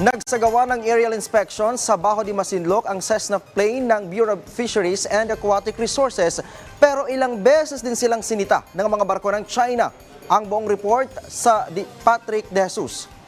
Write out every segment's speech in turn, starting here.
Nagsagawa ng aerial inspection sa Bajo de Masinloc ang Cessna plane ng Bureau of Fisheries and Aquatic Resources pero ilang beses din silang sinita ng mga barko ng China. Ang buong report sa di Patrick De Jesus.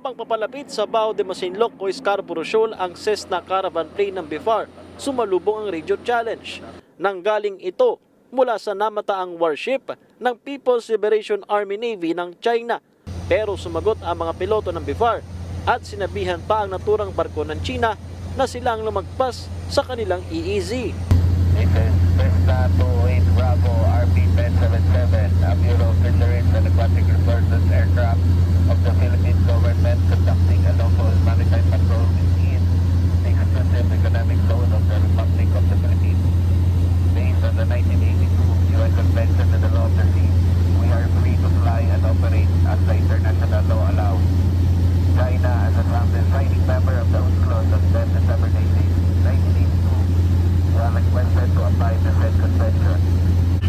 Habang papalapit sa Bao de Masinloc o Scarborough Shoal ang Cessna Caravan plane ng BIFAR, sumalubong ang Radio Challenge. Nanggaling ito mula sa namataang warship ng People's Liberation Army Navy ng China. Pero sumagot ang mga piloto ng BIFAR at sinabihan pa ang naturang barko ng China na sila ang lumagpas sa kanilang EEZ. Cessna 28 Bravo RP-1077, a Bureau of Fisheries and Aquatic Resources aircraft of the Philippine government conducting a local maritime patrol within the exclusive economic zone of the Republic of the Philippines. Based on the 1982 UN Convention on the Law of the Sea, we are free to fly and operate as the international law allows. China, as a founding signing member of the UNCLOS on 10 December 1982, well requested to apply the said convention.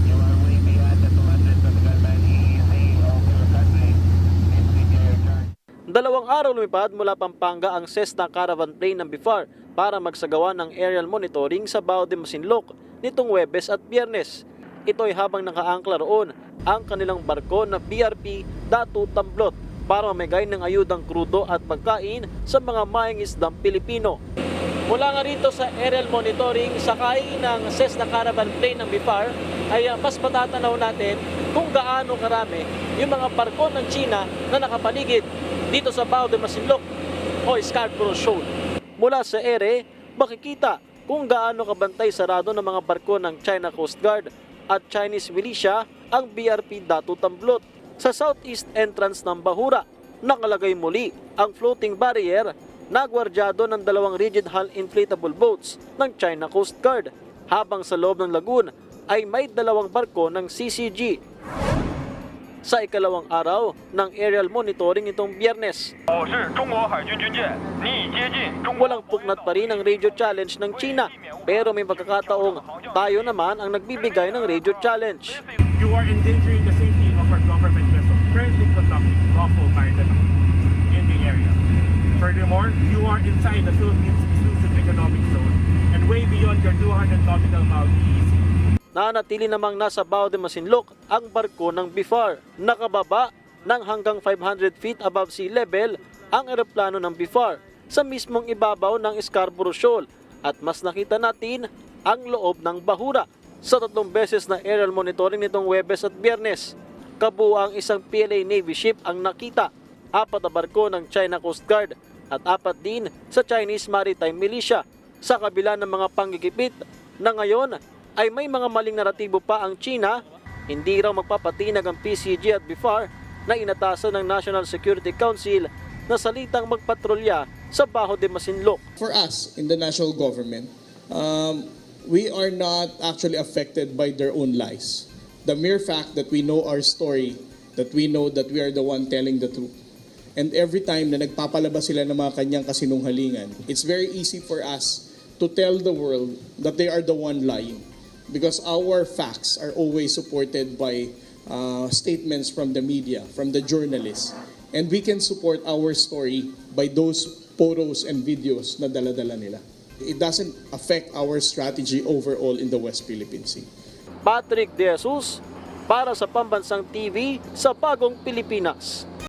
You are way beyond the 200 nautical mile EEZ of your country. Please begin your charge. Dalawang araw lumipad mula Pampanga ang Cessna Caravan plane ng BIFAR para magsagawa ng aerial monitoring sa Bao de Masinloc nitong Webes at Biyernes. Ito ay habang nakaangkla roon ang kanilang barko na BRP Datu Tamblot para mamigay ng ayudang krudo at pagkain sa mga maing isdang Pilipino. Mula nga rito sa aerial monitoring, sakay ng Cessna Caravan plane ng BIFAR ay uh, mas matatanaw natin kung gaano karami yung mga barko ng China na nakapaligid dito sa Bao de Masinloc o Scarborough Shoal. Mula sa ere, makikita kung gaano kabantay sarado ng mga barko ng China Coast Guard at Chinese militia ang BRP Datu Tamblot. Sa southeast entrance ng Bahura, nakalagay muli ang floating barrier na gwardyado ng dalawang rigid hull inflatable boats ng China Coast Guard, habang sa loob ng lagoon ay may dalawang barko ng CCG sa ikalawang araw ng aerial monitoring itong biyernes. Walang puknat pa rin ang radio challenge ng China pero may pagkakataong tayo naman ang nagbibigay ng radio challenge. You are endangering the safety of our government vessel currently conducting lawful maritime in the area. Furthermore, you are inside the Philippines exclusive economic zone and way beyond your 200 nautical mile east Nanatili namang nasa Bao de Masinloc ang barko ng BIFAR. Nakababa ng hanggang 500 feet above sea level ang eroplano ng BIFAR sa mismong ibabaw ng Scarborough Shoal at mas nakita natin ang loob ng bahura sa tatlong beses na aerial monitoring nitong Webes at Biyernes. Kabuang isang PLA Navy ship ang nakita, apat na barko ng China Coast Guard at apat din sa Chinese Maritime Militia. Sa kabila ng mga panggigipit na ngayon ay may mga maling naratibo pa ang China, hindi raw magpapatinag ang PCG at BIFAR na inatasan ng National Security Council na salitang magpatrolya sa Baho de Masinloc. for us in the national government, um, we are not actually affected by their own lies. The mere fact that we know our story, that we know that we are the one telling the truth. And every time na nagpapalabas sila ng mga kanyang kasinungalingan, it's very easy for us to tell the world that they are the one lying. Because our facts are always supported by uh, statements from the media, from the journalists. And we can support our story by those photos and videos na dala-dala nila. It doesn't affect our strategy overall in the West Philippine Sea. Patrick De Jesus para sa Pambansang TV sa Bagong Pilipinas.